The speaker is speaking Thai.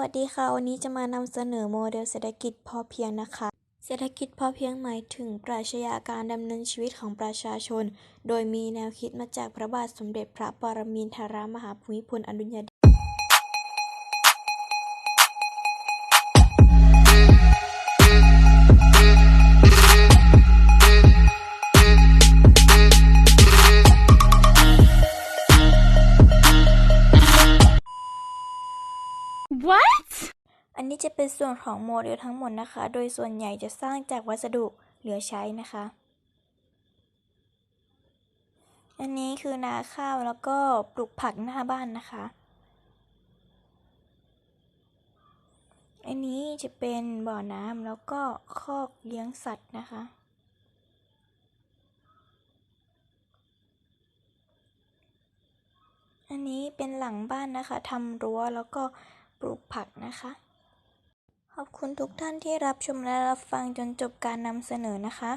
วัสดีค่ะ วันนี้จะมานำเสนอโมเดลเศรษฐกิจพอเพียงนะคะ เศรษฐกิจพอเพียงหมายถึงปรัชญาการดำเนินชีวิตของประชาชน โดยมีแนวคิดมาจากพระบาทสมเด็จพระปรมินทรมหาภูมิพลอดุลย What? อันนี้จะเป็นส่วนของโมเดลทั้งหมดนะคะ โดยส่วนใหญ่จะสร้างจากวัสดุเหลือใช้นะคะ อันนี้คือนาข้าวแล้วก็ปลูกผักหน้าบ้านนะคะ อันนี้จะเป็นบ่อน้ำแล้วก็คอกเลี้ยงสัตว์นะคะอันนี้เป็นหลังบ้านนะคะทำรั้วแล้วก็ ปลูกผักนะคะ ขอบคุณทุกท่านที่รับชมและรับฟังจนจบการนำเสนอนะคะ